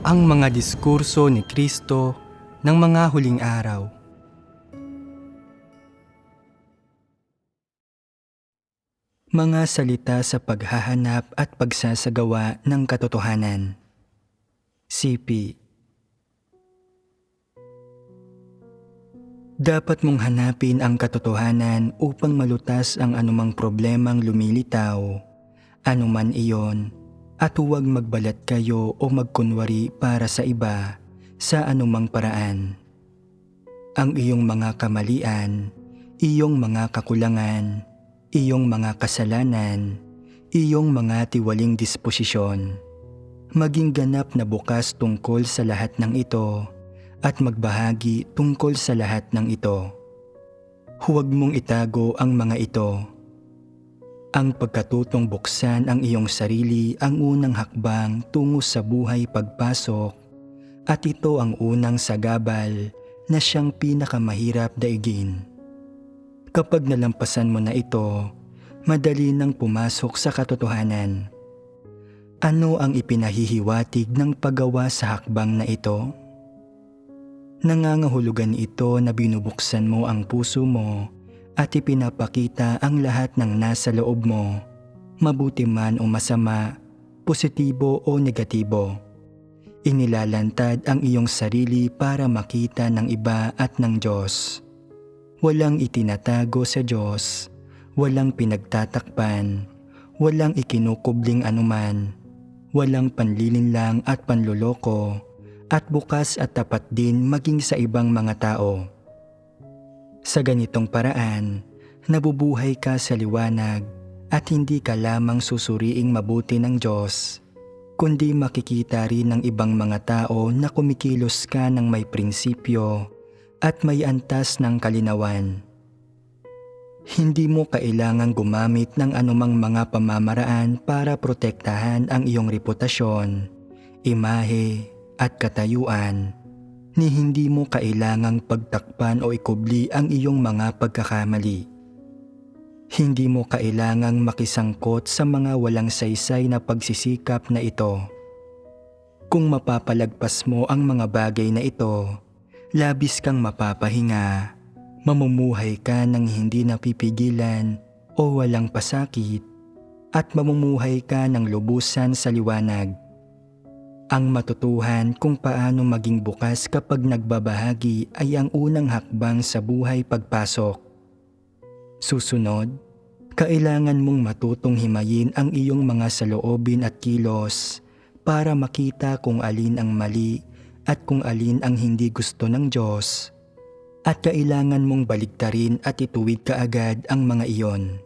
ang mga diskurso ni Kristo ng mga huling araw. Mga salita sa paghahanap at pagsasagawa ng katotohanan. CP Dapat mong hanapin ang katotohanan upang malutas ang anumang problemang lumilitaw, anuman iyon, at huwag magbalat kayo o magkunwari para sa iba sa anumang paraan. Ang iyong mga kamalian, iyong mga kakulangan, iyong mga kasalanan, iyong mga tiwaling disposisyon. Maging ganap na bukas tungkol sa lahat ng ito at magbahagi tungkol sa lahat ng ito. Huwag mong itago ang mga ito. Ang pagkatutong buksan ang iyong sarili ang unang hakbang tungo sa buhay pagpasok at ito ang unang sagabal na siyang pinakamahirap daigin. Kapag nalampasan mo na ito, madali nang pumasok sa katotohanan. Ano ang ipinahihiwatig ng paggawa sa hakbang na ito? Nangangahulugan ito na binubuksan mo ang puso mo at ipinapakita ang lahat ng nasa loob mo, mabuti man o masama, positibo o negatibo. Inilalantad ang iyong sarili para makita ng iba at ng Diyos. Walang itinatago sa Diyos, walang pinagtatakpan, walang ikinukubling anuman, walang panlilinlang at panluloko, at bukas at tapat din maging sa ibang mga tao. Sa ganitong paraan, nabubuhay ka sa liwanag at hindi ka lamang susuriing mabuti ng Diyos, kundi makikita rin ng ibang mga tao na kumikilos ka ng may prinsipyo at may antas ng kalinawan. Hindi mo kailangang gumamit ng anumang mga pamamaraan para protektahan ang iyong reputasyon, imahe at katayuan ni hindi mo kailangang pagtakpan o ikubli ang iyong mga pagkakamali. Hindi mo kailangang makisangkot sa mga walang saysay na pagsisikap na ito. Kung mapapalagpas mo ang mga bagay na ito, labis kang mapapahinga, mamumuhay ka ng hindi napipigilan o walang pasakit, at mamumuhay ka ng lubusan sa liwanag ang matutuhan kung paano maging bukas kapag nagbabahagi ay ang unang hakbang sa buhay pagpasok. Susunod, kailangan mong matutong himayin ang iyong mga saloobin at kilos para makita kung alin ang mali at kung alin ang hindi gusto ng Diyos. At kailangan mong baligtarin at ituwid kaagad ang mga iyon.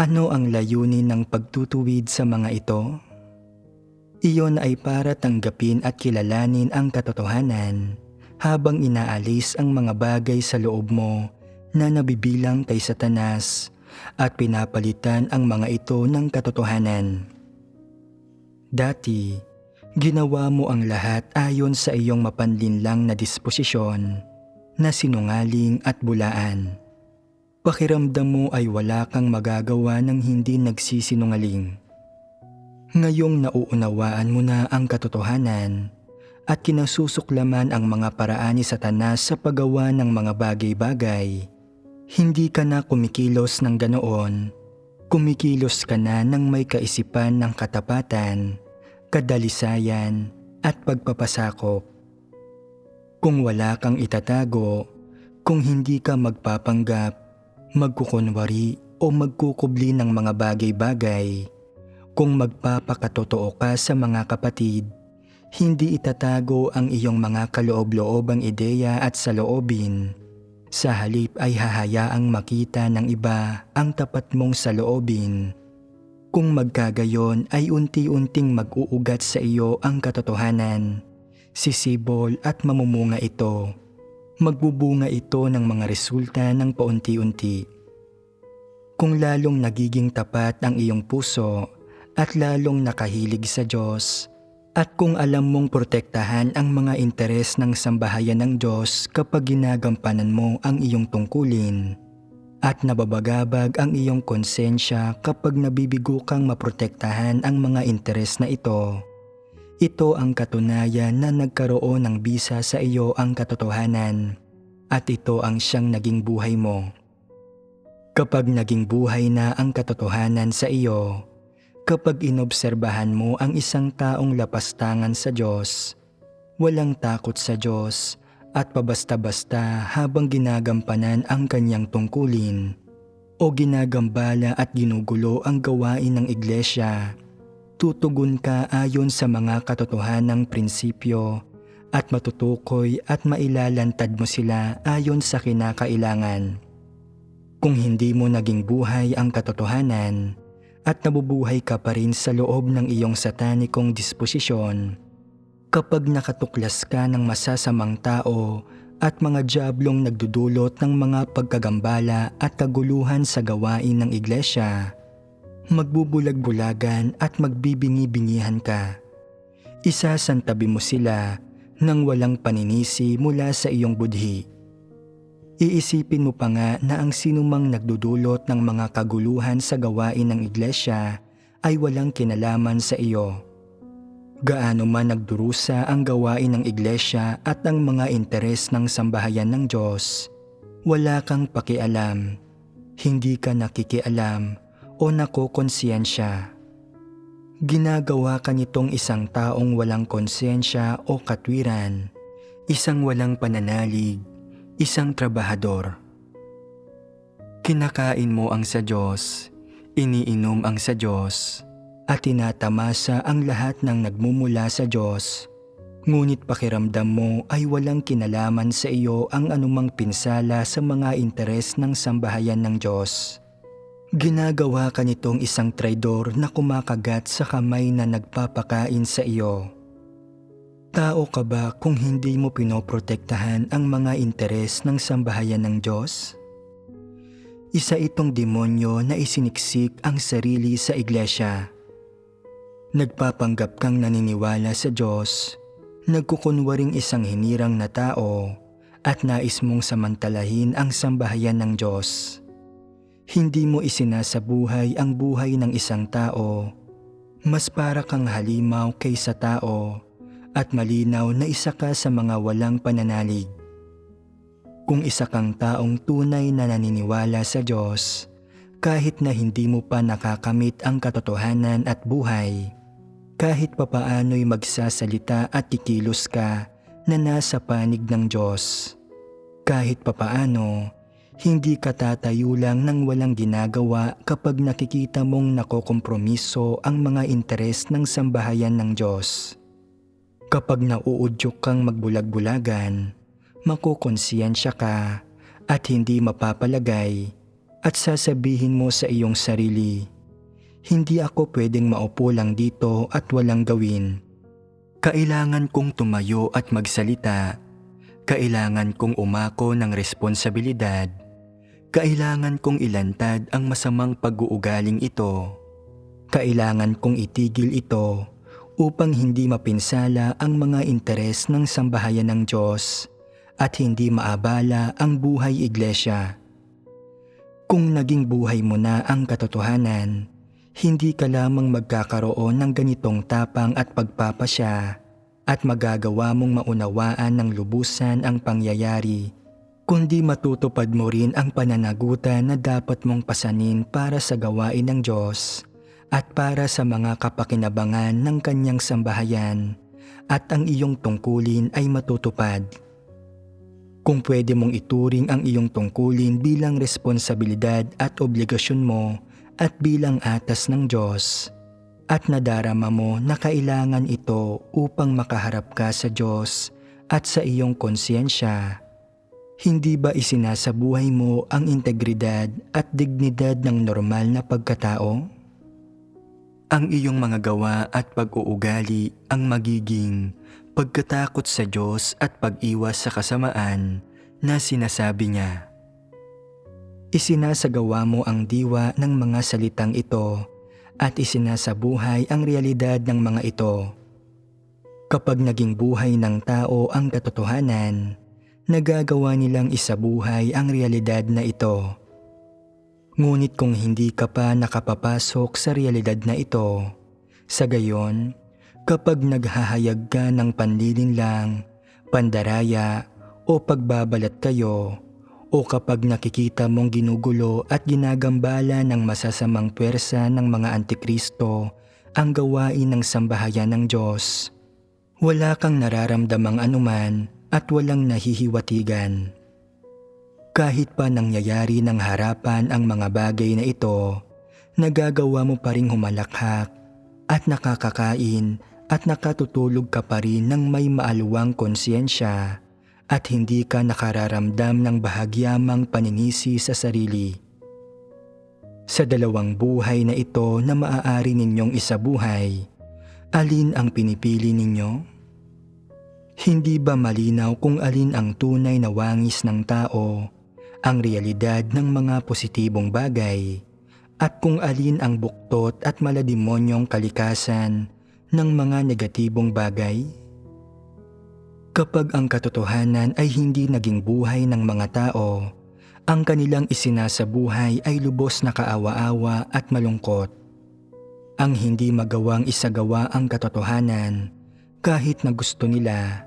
Ano ang layunin ng pagtutuwid sa mga ito? Iyon ay para tanggapin at kilalanin ang katotohanan habang inaalis ang mga bagay sa loob mo na nabibilang kay Satanas at pinapalitan ang mga ito ng katotohanan. Dati, ginawa mo ang lahat ayon sa iyong mapanlinlang na disposisyon na sinungaling at bulaan. Pakiramdam mo ay wala kang magagawa ng hindi nagsisinungaling Ngayong nauunawaan mo na ang katotohanan at kinasusuklaman ang mga paraan ni Satanas sa paggawa ng mga bagay-bagay, hindi ka na kumikilos ng ganoon. Kumikilos ka na ng may kaisipan ng katapatan, kadalisayan at pagpapasakop. Kung wala kang itatago, kung hindi ka magpapanggap, magkukunwari o magkukubli ng mga bagay-bagay, kung magpapakatotoo ka sa mga kapatid, hindi itatago ang iyong mga kaloob-loobang ideya at saloobin. Sa halip ay hahayaang makita ng iba ang tapat mong saloobin. Kung magkagayon ay unti-unting mag-uugat sa iyo ang katotohanan. Sisibol at mamumunga ito. Magbubunga ito ng mga resulta ng paunti-unti. Kung lalong nagiging tapat ang iyong puso, at lalong nakahilig sa Diyos. At kung alam mong protektahan ang mga interes ng sambahayan ng Diyos kapag ginagampanan mo ang iyong tungkulin, at nababagabag ang iyong konsensya kapag nabibigo kang maprotektahan ang mga interes na ito, Ito ang katunayan na nagkaroon ng bisa sa iyo ang katotohanan at ito ang siyang naging buhay mo. Kapag naging buhay na ang katotohanan sa iyo, kapag inobserbahan mo ang isang taong lapastangan sa Diyos, walang takot sa Diyos at pabasta-basta habang ginagampanan ang kanyang tungkulin o ginagambala at ginugulo ang gawain ng iglesia, tutugon ka ayon sa mga katotohanang prinsipyo at matutukoy at mailalantad mo sila ayon sa kinakailangan. Kung hindi mo naging buhay ang katotohanan at nabubuhay ka pa rin sa loob ng iyong satanikong disposisyon, kapag nakatuklas ka ng masasamang tao at mga diablong nagdudulot ng mga pagkagambala at kaguluhan sa gawain ng iglesia, magbubulag-bulagan at magbibingi-bingihan ka. Isasantabi mo sila nang walang paninisi mula sa iyong budhi. Iisipin mo pa nga na ang sinumang nagdudulot ng mga kaguluhan sa gawain ng iglesia ay walang kinalaman sa iyo. Gaano man nagdurusa ang gawain ng iglesia at ang mga interes ng sambahayan ng Diyos, wala kang pakialam, hindi ka nakikialam o nakokonsiyensya. Ginagawa ka nitong isang taong walang konsensya o katwiran, isang walang pananalig, isang trabahador. Kinakain mo ang sa Diyos, iniinom ang sa Diyos, at tinatamasa ang lahat ng nagmumula sa Diyos. Ngunit pakiramdam mo ay walang kinalaman sa iyo ang anumang pinsala sa mga interes ng sambahayan ng Diyos. Ginagawa ka nitong isang traidor na kumakagat sa kamay na nagpapakain sa iyo. Tao ka ba kung hindi mo pinoprotektahan ang mga interes ng sambahayan ng Diyos? Isa itong demonyo na isiniksik ang sarili sa iglesia. Nagpapanggap kang naniniwala sa Diyos, nagkukunwaring isang hinirang na tao at nais mong samantalahin ang sambahayan ng Diyos. Hindi mo isinasabuhay ang buhay ng isang tao, mas para kang halimaw kaysa tao at malinaw na isa ka sa mga walang pananalig. Kung isa kang taong tunay na naniniwala sa Diyos, kahit na hindi mo pa nakakamit ang katotohanan at buhay, kahit papaano'y magsasalita at kikilos ka na nasa panig ng Diyos. Kahit papaano, hindi ka tatayo lang ng walang ginagawa kapag nakikita mong nakokompromiso ang mga interes ng sambahayan ng Diyos. Kapag nauudyok kang magbulag-bulagan, makokonsiyensya ka at hindi mapapalagay at sasabihin mo sa iyong sarili, hindi ako pwedeng maupo lang dito at walang gawin. Kailangan kong tumayo at magsalita. Kailangan kong umako ng responsibilidad. Kailangan kong ilantad ang masamang pag-uugaling ito. Kailangan kong itigil ito upang hindi mapinsala ang mga interes ng sambahayan ng Diyos at hindi maabala ang buhay iglesia. Kung naging buhay mo na ang katotohanan, hindi ka lamang magkakaroon ng ganitong tapang at pagpapasya at magagawa mong maunawaan ng lubusan ang pangyayari, kundi matutupad mo rin ang pananagutan na dapat mong pasanin para sa gawain ng Diyos at para sa mga kapakinabangan ng kanyang sambahayan at ang iyong tungkulin ay matutupad. Kung pwede mong ituring ang iyong tungkulin bilang responsibilidad at obligasyon mo at bilang atas ng Diyos, at nadarama mo na kailangan ito upang makaharap ka sa Diyos at sa iyong konsyensya, hindi ba isinasabuhay mo ang integridad at dignidad ng normal na pagkatao? Ang iyong mga gawa at pag-uugali ang magiging pagkatakot sa Diyos at pag-iwas sa kasamaan na sinasabi niya. Isinasagawa mo ang diwa ng mga salitang ito at isinasabuhay ang realidad ng mga ito. Kapag naging buhay ng tao ang katotohanan, nagagawa nilang isabuhay ang realidad na ito. Ngunit kung hindi ka pa nakapapasok sa realidad na ito, sa gayon, Kapag naghahayag ka ng panlilinlang, pandaraya o pagbabalat kayo, o kapag nakikita mong ginugulo at ginagambala ng masasamang puwersa ng mga antikristo ang gawain ng sambahayan ng Diyos, wala kang nararamdamang anuman at walang nahihiwatigan. Kahit pa nangyayari ng harapan ang mga bagay na ito, nagagawa mo pa ring humalakhak at nakakakain at nakatutulog ka pa rin ng may maaluwang konsyensya at hindi ka nakararamdam ng bahagyamang paninisi sa sarili. Sa dalawang buhay na ito na maaari ninyong isabuhay, alin ang pinipili ninyo? Hindi ba malinaw kung alin ang tunay na wangis ng tao, ang realidad ng mga positibong bagay, at kung alin ang buktot at maladimonyong kalikasan ng mga negatibong bagay? Kapag ang katotohanan ay hindi naging buhay ng mga tao, ang kanilang isinasabuhay ay lubos na kaawa-awa at malungkot. Ang hindi magawang isagawa ang katotohanan kahit na gusto nila,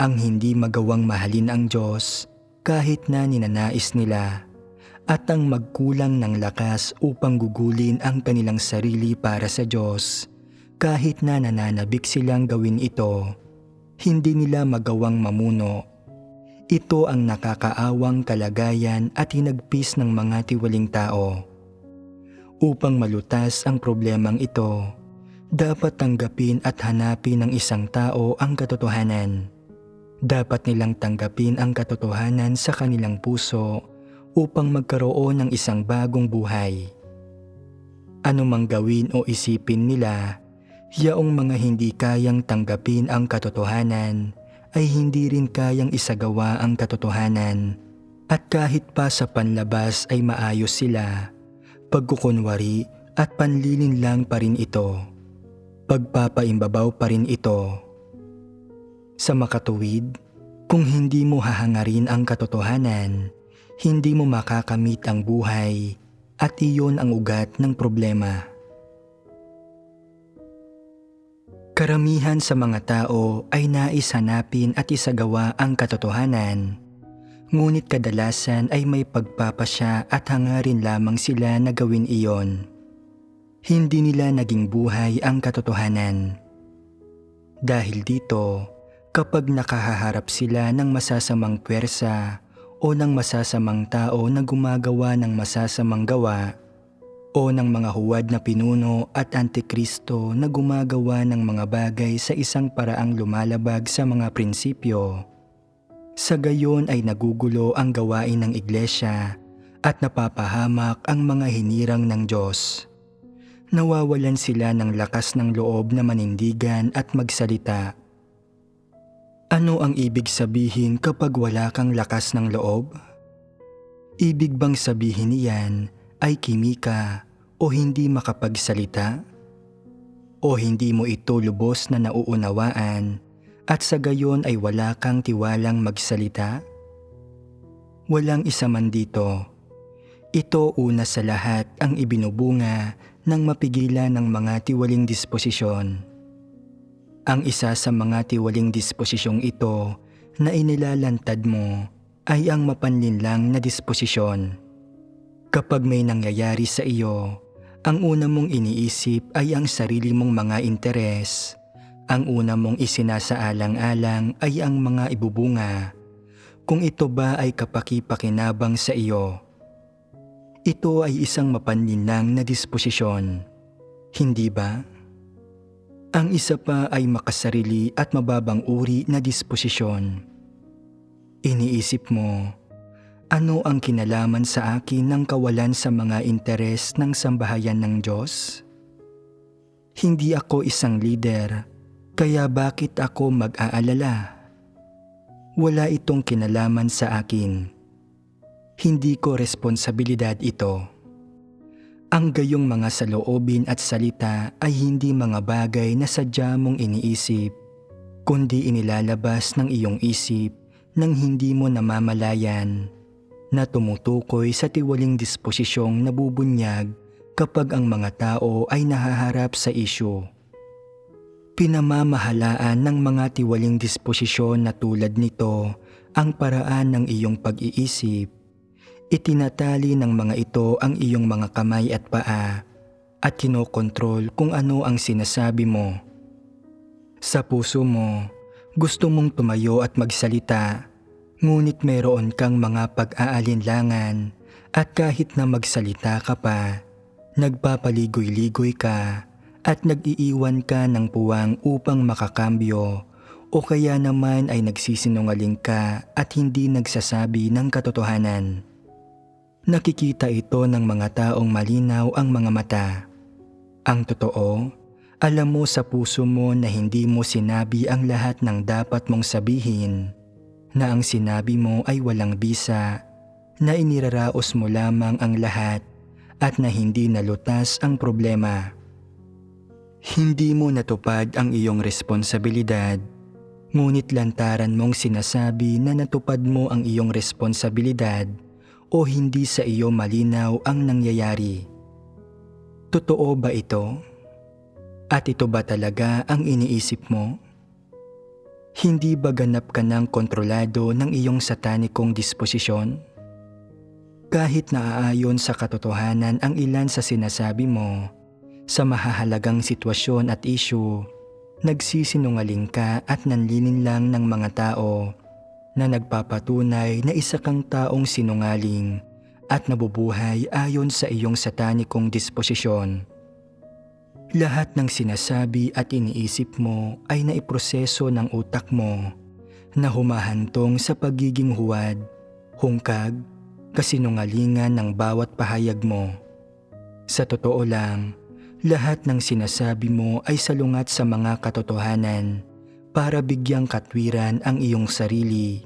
ang hindi magawang mahalin ang Diyos kahit na ninanais nila, at ang magkulang ng lakas upang gugulin ang kanilang sarili para sa Diyos kahit na nananabik silang gawin ito, hindi nila magawang mamuno. Ito ang nakakaawang kalagayan at hinagpis ng mga tiwaling tao. Upang malutas ang problemang ito, dapat tanggapin at hanapin ng isang tao ang katotohanan. Dapat nilang tanggapin ang katotohanan sa kanilang puso upang magkaroon ng isang bagong buhay. Ano mang gawin o isipin nila, Yaong mga hindi kayang tanggapin ang katotohanan ay hindi rin kayang isagawa ang katotohanan. At kahit pa sa panlabas ay maayos sila, pagkukunwari at panlilin lang pa rin ito. Pagpapaimbabaw pa rin ito. Sa makatuwid, kung hindi mo hahangarin ang katotohanan, hindi mo makakamit ang buhay at iyon ang ugat ng problema. Karamihan sa mga tao ay nais hanapin at isagawa ang katotohanan. Ngunit kadalasan ay may pagpapasya at hangarin lamang sila na gawin iyon. Hindi nila naging buhay ang katotohanan. Dahil dito, kapag nakahaharap sila ng masasamang pwersa o ng masasamang tao na gumagawa ng masasamang gawa, o ng mga huwad na pinuno at antikristo na gumagawa ng mga bagay sa isang paraang lumalabag sa mga prinsipyo. Sa gayon ay nagugulo ang gawain ng iglesia at napapahamak ang mga hinirang ng Diyos. Nawawalan sila ng lakas ng loob na manindigan at magsalita. Ano ang ibig sabihin kapag wala kang lakas ng loob? Ibig bang sabihin niyan ay kimika o hindi makapagsalita? O hindi mo ito lubos na nauunawaan at sa gayon ay wala kang tiwalang magsalita? Walang isa man dito. Ito una sa lahat ang ibinubunga ng mapigilan ng mga tiwaling disposisyon. Ang isa sa mga tiwaling disposisyong ito na inilalantad mo ay ang mapanlinlang na disposisyon. Kapag may nangyayari sa iyo, ang una mong iniisip ay ang sarili mong mga interes. Ang una mong isinasaalang-alang ay ang mga ibubunga. Kung ito ba ay kapaki-pakinabang sa iyo. Ito ay isang mapanlinlang na disposisyon. Hindi ba? Ang isa pa ay makasarili at mababang uri na disposisyon. Iniisip mo, ano ang kinalaman sa akin ng kawalan sa mga interes ng sambahayan ng Diyos? Hindi ako isang leader, kaya bakit ako mag-aalala? Wala itong kinalaman sa akin. Hindi ko responsibilidad ito. Ang gayong mga saloobin at salita ay hindi mga bagay na sadya mong iniisip, kundi inilalabas ng iyong isip nang hindi mo namamalayan na tumutukoy sa tiwaling disposisyong nabubunyag kapag ang mga tao ay nahaharap sa isyu. Pinamamahalaan ng mga tiwaling disposisyon na tulad nito ang paraan ng iyong pag-iisip. Itinatali ng mga ito ang iyong mga kamay at paa at kinokontrol kung ano ang sinasabi mo. Sa puso mo, gusto mong tumayo at magsalita, ngunit meron kang mga pag-aalinlangan at kahit na magsalita ka pa, nagpapaligoy-ligoy ka at nag-iiwan ka ng puwang upang makakambyo o kaya naman ay nagsisinungaling ka at hindi nagsasabi ng katotohanan. Nakikita ito ng mga taong malinaw ang mga mata. Ang totoo, alam mo sa puso mo na hindi mo sinabi ang lahat ng dapat mong sabihin, na ang sinabi mo ay walang bisa, na iniraraos mo lamang ang lahat at na hindi nalutas ang problema. Hindi mo natupad ang iyong responsibilidad, ngunit lantaran mong sinasabi na natupad mo ang iyong responsibilidad o hindi sa iyo malinaw ang nangyayari. Totoo ba ito? At ito ba talaga ang iniisip mo? Hindi ba ganap ka ng kontrolado ng iyong satanikong disposisyon? Kahit naaayon sa katotohanan ang ilan sa sinasabi mo, sa mahahalagang sitwasyon at issue, nagsisinungaling ka at nanlinin lang ng mga tao na nagpapatunay na isa kang taong sinungaling at nabubuhay ayon sa iyong satanikong disposisyon. Lahat ng sinasabi at iniisip mo ay naiproseso ng utak mo na humahantong sa pagiging huwad, hungkag, kasinungalingan ng bawat pahayag mo. Sa totoo lang, lahat ng sinasabi mo ay salungat sa mga katotohanan para bigyang katwiran ang iyong sarili,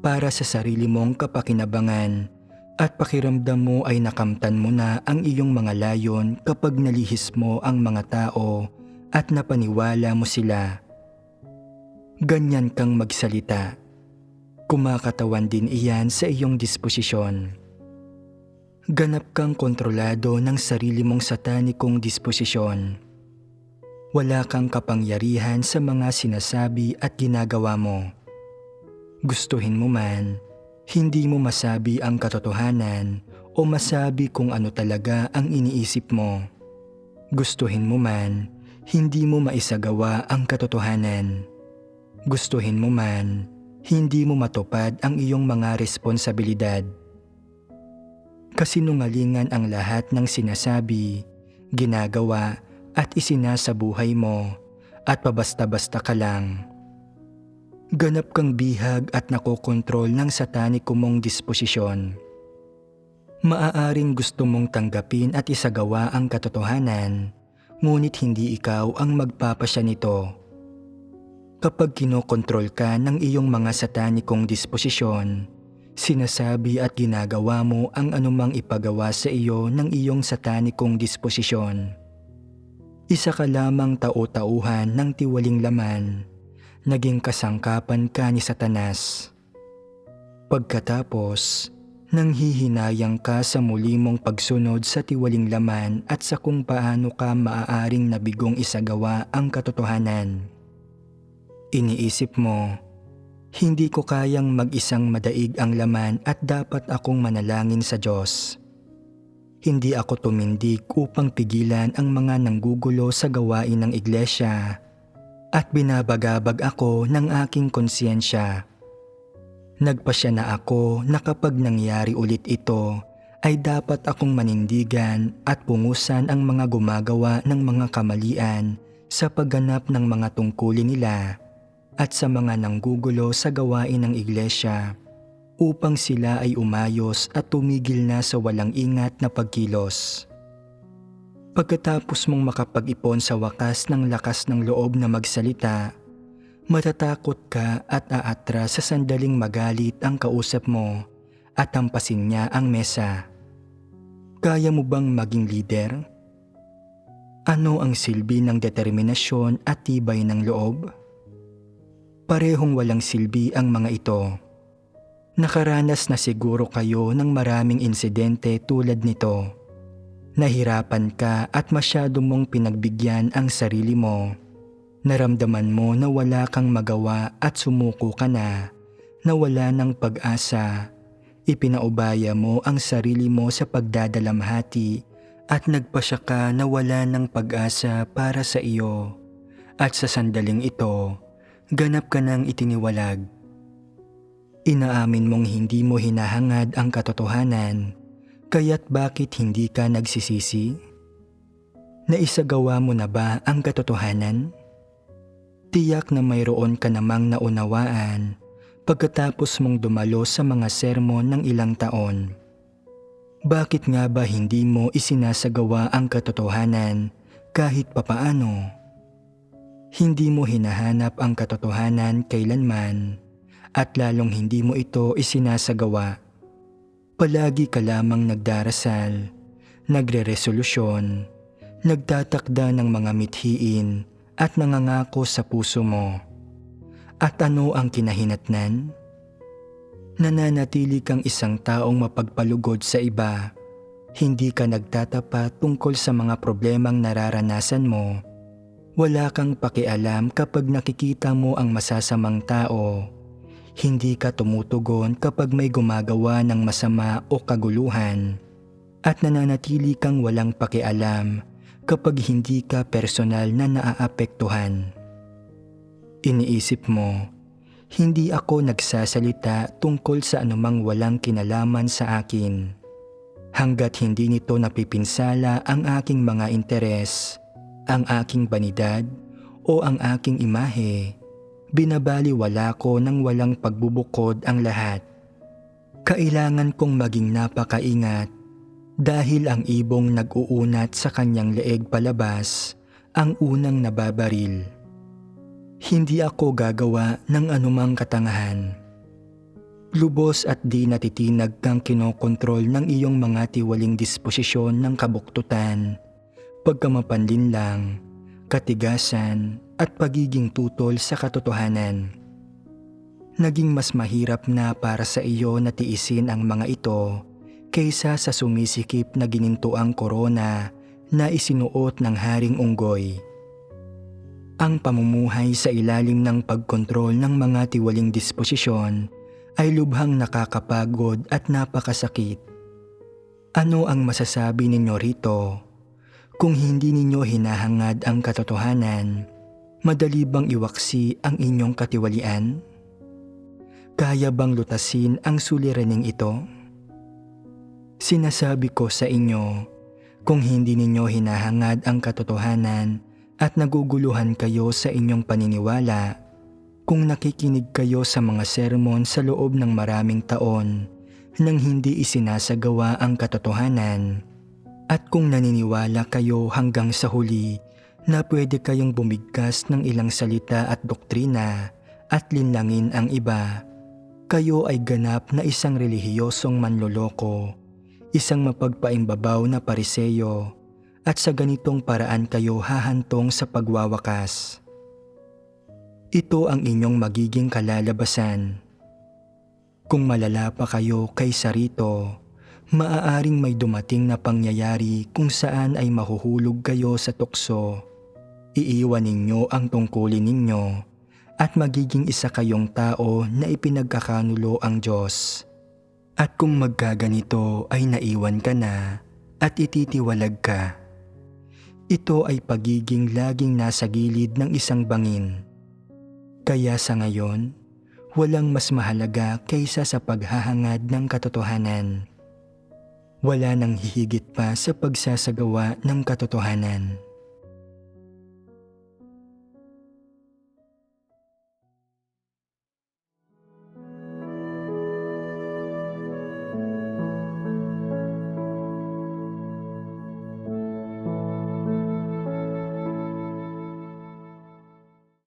para sa sarili mong kapakinabangan at pakiramdam mo ay nakamtan mo na ang iyong mga layon kapag nalihis mo ang mga tao at napaniwala mo sila. Ganyan kang magsalita. Kumakatawan din iyan sa iyong disposisyon. Ganap kang kontrolado ng sarili mong satanikong disposisyon. Wala kang kapangyarihan sa mga sinasabi at ginagawa mo. Gustuhin mo man, hindi mo masabi ang katotohanan o masabi kung ano talaga ang iniisip mo. Gustuhin mo man, hindi mo maisagawa ang katotohanan. Gustuhin mo man, hindi mo matupad ang iyong mga responsibilidad. Kasinungalingan ang lahat ng sinasabi, ginagawa at isinasabuhay mo at pabasta-basta ka lang. Ganap kang bihag at nakokontrol ng sataniko mong disposisyon. Maaaring gusto mong tanggapin at isagawa ang katotohanan, ngunit hindi ikaw ang magpapasya nito. Kapag kinokontrol ka ng iyong mga satanikong disposisyon, sinasabi at ginagawa mo ang anumang ipagawa sa iyo ng iyong satanikong disposisyon. Isa ka lamang tao-tauhan ng tiwaling laman naging kasangkapan ka ni Satanas. Pagkatapos, nanghihinayang ka sa muli mong pagsunod sa tiwaling laman at sa kung paano ka maaaring nabigong isagawa ang katotohanan. Iniisip mo, hindi ko kayang mag-isang madaig ang laman at dapat akong manalangin sa Diyos. Hindi ako tumindig upang pigilan ang mga nanggugulo sa gawain ng iglesia at binabagabag ako ng aking konsyensya. Nagpasya na ako na kapag nangyari ulit ito ay dapat akong manindigan at pungusan ang mga gumagawa ng mga kamalian sa pagganap ng mga tungkulin nila at sa mga nanggugulo sa gawain ng iglesia upang sila ay umayos at tumigil na sa walang ingat na pagkilos. Pagkatapos mong makapag-ipon sa wakas ng lakas ng loob na magsalita, matatakot ka at aatras sa sandaling magalit ang kausap mo at tampasin niya ang mesa. Kaya mo bang maging leader? Ano ang silbi ng determinasyon at tibay ng loob? Parehong walang silbi ang mga ito. Nakaranas na siguro kayo ng maraming insidente tulad nito Nahirapan ka at masyado mong pinagbigyan ang sarili mo. Naramdaman mo na wala kang magawa at sumuko ka na, na wala ng pag-asa. Ipinaubaya mo ang sarili mo sa pagdadalamhati at nagpasya ka na wala ng pag-asa para sa iyo. At sa sandaling ito, ganap ka ng itiniwalag. Inaamin mong hindi mo hinahangad ang katotohanan, kaya't bakit hindi ka nagsisisi? Naisagawa mo na ba ang katotohanan? Tiyak na mayroon ka namang naunawaan pagkatapos mong dumalo sa mga sermon ng ilang taon. Bakit nga ba hindi mo isinasagawa ang katotohanan kahit papaano? Hindi mo hinahanap ang katotohanan kailanman at lalong hindi mo ito isinasagawa. Palagi ka lamang nagdarasal, nagre-resolusyon, nagtatakda ng mga mithiin at nangangako sa puso mo. At ano ang kinahinatnan? Nananatili kang isang taong mapagpalugod sa iba. Hindi ka nagtatapat tungkol sa mga problemang nararanasan mo. Wala kang pakialam kapag nakikita mo ang masasamang tao. Hindi ka tumutugon kapag may gumagawa ng masama o kaguluhan. At nananatili kang walang pakialam kapag hindi ka personal na naaapektuhan. Iniisip mo, hindi ako nagsasalita tungkol sa anumang walang kinalaman sa akin. Hanggat hindi nito napipinsala ang aking mga interes, ang aking banidad o ang aking imahe, binabaliwala ko ng walang pagbubukod ang lahat. Kailangan kong maging napakaingat dahil ang ibong nag-uunat sa kanyang leeg palabas ang unang nababaril. Hindi ako gagawa ng anumang katangahan. Lubos at di natitinag kang kinokontrol ng iyong mga tiwaling disposisyon ng kabuktutan, pagkamapanlin lang, katigasan at pagiging tutol sa katotohanan. Naging mas mahirap na para sa iyo na tiisin ang mga ito kaysa sa sumisikip na ginintuang korona na isinuot ng Haring Unggoy. Ang pamumuhay sa ilalim ng pagkontrol ng mga tiwaling disposisyon ay lubhang nakakapagod at napakasakit. Ano ang masasabi ninyo rito? Kung hindi ninyo hinahangad ang katotohanan, madali bang iwaksi ang inyong katiwalian? Kaya bang lutasin ang suliraning ito? Sinasabi ko sa inyo, kung hindi ninyo hinahangad ang katotohanan, at naguguluhan kayo sa inyong paniniwala kung nakikinig kayo sa mga sermon sa loob ng maraming taon nang hindi isinasagawa ang katotohanan at kung naniniwala kayo hanggang sa huli na pwede kayong bumigkas ng ilang salita at doktrina at linlangin ang iba, kayo ay ganap na isang relihiyosong manloloko, isang mapagpaimbabaw na pariseyo, at sa ganitong paraan kayo hahantong sa pagwawakas. Ito ang inyong magiging kalalabasan. Kung malala pa kayo kaysa rito, maaaring may dumating na pangyayari kung saan ay mahuhulog kayo sa tukso. Iiwan ninyo ang tungkulin ninyo at magiging isa kayong tao na ipinagkakanulo ang Diyos. At kung magkaganito ay naiwan ka na at ititiwalag ka. Ito ay pagiging laging nasa gilid ng isang bangin. Kaya sa ngayon, walang mas mahalaga kaysa sa paghahangad ng katotohanan. Wala nang hihigit pa sa pagsasagawa ng katotohanan.